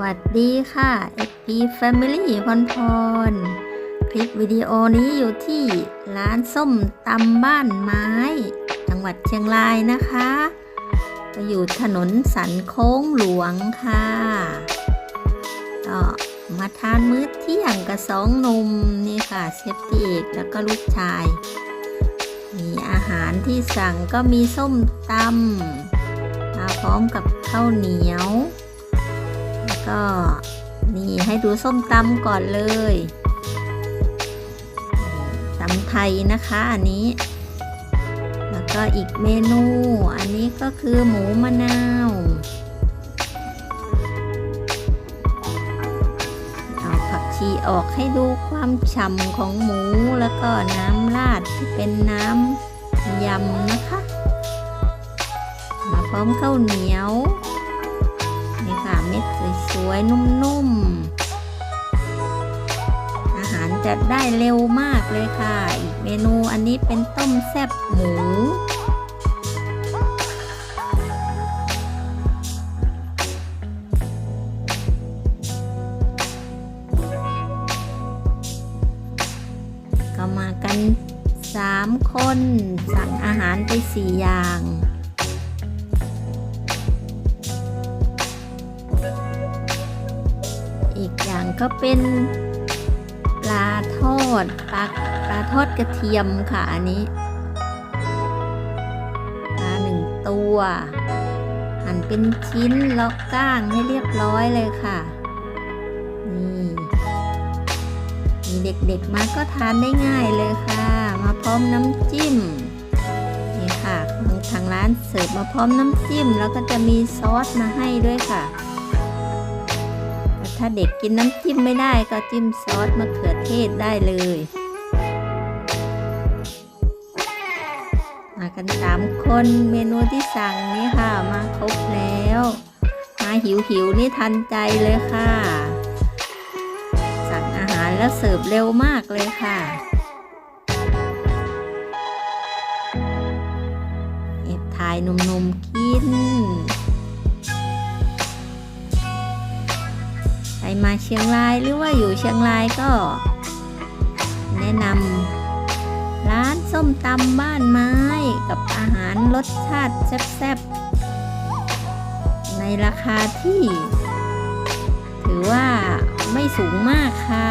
วัสดีค่ะ FP Family พรพร คลิปวิดีโอนี้อยู่ที่ร้านส้มตำบ้านไม้ จังหวัดเชียงรายนะคะก็อยู่ถนนสันโค้งหลวงค่ะก็มาทานมื้อเที่ยงกับสองนมนี่ค่ะเชฟพี่เอกแล้วก็ลูกชาย มีอาหารที่สั่งก็มีส้มตำมาพร้อมกับข้าวเหนียว ก็นี่ให้ดูส้มตำก่อนเลยตำไทยนะคะอันนี้ แล้วก็อีกเมนู อันนี้ก็คือหมูมะนาวเอาผักชีออกให้ดูความฉ่ำของหมูแล้วก็น้ำราดที่เป็นน้ำยำนะคะ มาพร้อมข้าวเหนียว เม็ดสวยๆ นุ่มๆ อาหารจะได้เร็วมากเลยค่ะ อีกเมนูอันนี้เป็นต้มแซ่บหมูก็มากันสามคน สั่งอาหารไปสี่อย่างางก็เป็นปลาทอดปลาปลาทอดกระเทียมค่ะอันนี้ปลาหนึ่งตัว หั่นเป็นชิ้นแล้วก้างให้เรียบร้อยเลยค่ะนี่มีเด็กๆมาก็ทานได้ง่ายเลยค่ะ มาพร้อมน้ำจิ้มนี่ค่ะของทางร้านเสิร์ฟมาพร้อมน้ำจิ้ม แล้วก็จะมีซอสมาให้ด้วยค่ะ ถ้าเด็กกินน้ำจิ้มไม่ได้ก็จิ้มซอสมะเขือเทศได้เลยมากันสามคนเมนูที่สั่งนี่ค่ะมาครบแล้ว มาหิวหิวนี่ทันใจเลยค่ะ สั่งอาหารแล้วเสิร์ฟเร็วมากเลยค่ะเอ็ดถ่ายหนุ่มๆกิน มาเชียงรายหรือว่าอยู่เชียงรายก็ แนะนำร้านส้มตำบ้านไม้กับอาหารรสชาติแซ่บๆในราคาที่ ถือว่าไม่สูงมากค่ะ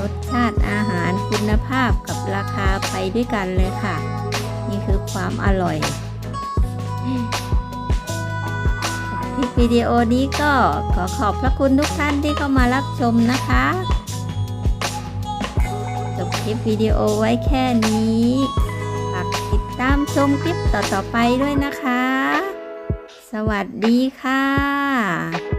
รสชาติอาหารคุณภาพกับราคาไปด้วยกันเลยค่ะ นี่คือความอร่อย วิดีโอนี้ก็ขอขอบพระคุณทุกท่านที่เข้ามารับชมนะคะจบคลิปวิดีโอไว้แค่นี้ฝากติดตามชมคลิปต่อๆไปด้วยนะคะ สวัสดีค่ะ